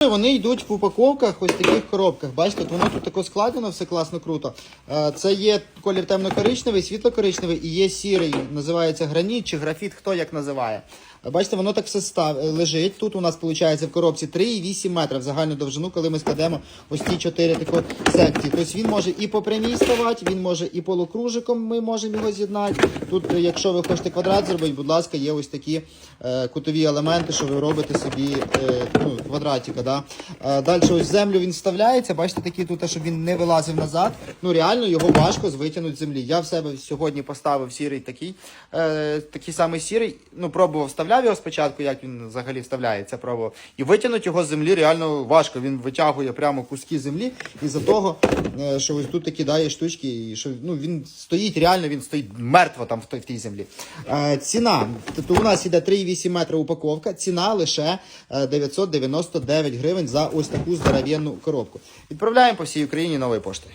Вони йдуть в упаковках, ось таких коробках. Бачите, воно тут тако складено, все класно, круто. Е, Це є колір темно-коричневий, світло-коричневий і є сірий, називається граніт чи графіт, хто як називає. Бачите, воно так все став, лежить. Тут у нас виходить в коробці 3,8 метрів загальну довжину, коли ми складемо ось ці чотири тако секції. Тобто він може і по прямій він може і полукружиком, ми можемо його з'єднати. Тут, е, якщо ви хочете квадрат зробити, будь ласка, є ось такі е, кутові елементи, що ви робите собі е, ну, квадратика. Да? Е, далі ось землю він вставляється. Бачите, такі тут, щоб він не вилазив назад. Ну реально його важко витягнути з землі. Я в себе сьогодні поставив сірий такий, е, такий самий сірий. Ну, пробував, вставляв його спочатку, як він взагалі вставляється, пробував. І витягнути його з землі реально важко. Він витягує прямо куски землі. І за того, е, що ось тут такі дає штучки, і що ну, він стоїть, реально він стоїть мертво там в тій землі. Е, ціна. Тобто у нас іде 3,8 метра упаковка, ціна лише е, 999 гривень за ось таку здоровенну коробку. Відправляємо по всій Україні новою поштою.